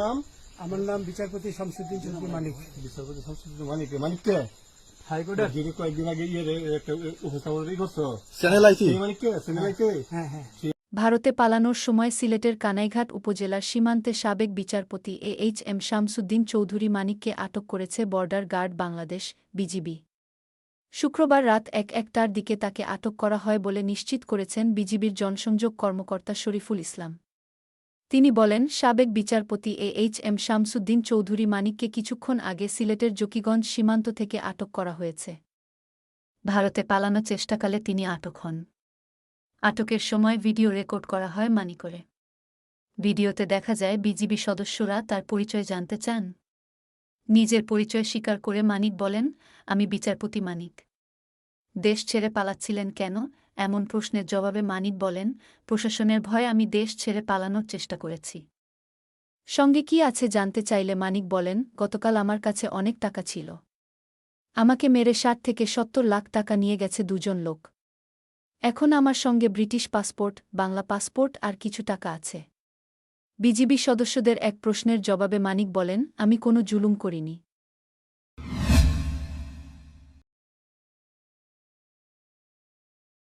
নাম? আমার নাম বিচারপতি শামসুদ্দিন চৌধুরী মানিক বিচারপতি শামসুদ্দিন মানিক মানিককে হাইকোর্টের যিনি কয়েকদিন আগে ইয়ে উপস্থাপনা করছ। চ্যানেল আইসি সেই মানিককে সিনেমাইকে হ্যাঁ হ্যাঁ। ভারতে পালানোর সময় সিলেটের কানাইঘাট উপজেলার সীমান্তে সাবেক বিচারপতি A H M Shamsuddin Chowdhury মানিককে আটক করেছে বর্ডার গার্ড বাংলাদেশ বিজিবি। শুক্রবার রাত এক একটার দিকে তাকে আটক করা হয় বলে নিশ্চিত করেছেন বিজিবির জনসংযোগ কর্মকর্তা শরীফুল ইসলাম। তিনি বলেন, সাবেক বিচারপতি A H M Shamsuddin Chowdhury মানিককে কিছুক্ষণ আগে সিলেটের জকিগঞ্জ সীমান্ত থেকে আটক করা হয়েছে। ভারতে পালানোর চেষ্টাকালে তিনি আটক হন। আটকের সময় ভিডিও রেকর্ড করা হয় মানি করে ভিডিওতে দেখা যায়, বিজিবি সদস্যরা তার পরিচয় জানতে চান। নিজের পরিচয় স্বীকার করে মানিক বলেন, আমি বিচারপতি মানিক। দেশ ছেড়ে পালাচ্ছিলেন কেন? এমন প্রশ্নের জবাবে মানিক বলেন, প্রশাসনের ভয়ে আমি দেশ ছেড়ে পালানোর চেষ্টা করেছি। সঙ্গে কি আছে জানতে চাইলে মানিক বলেন, গতকাল আমার কাছে অনেক টাকা ছিল। আমাকে মেরে ষাট থেকে সত্তর লাখ টাকা নিয়ে গেছে দুজন লোক। এখন আমার সঙ্গে ব্রিটিশ পাসপোর্ট, বাংলা পাসপোর্ট আর কিছু টাকা আছে। বিজিবি সদস্যদের এক প্রশ্নের জবাবে মানিক বলেন, আমি কোনো জুলুম করিনি।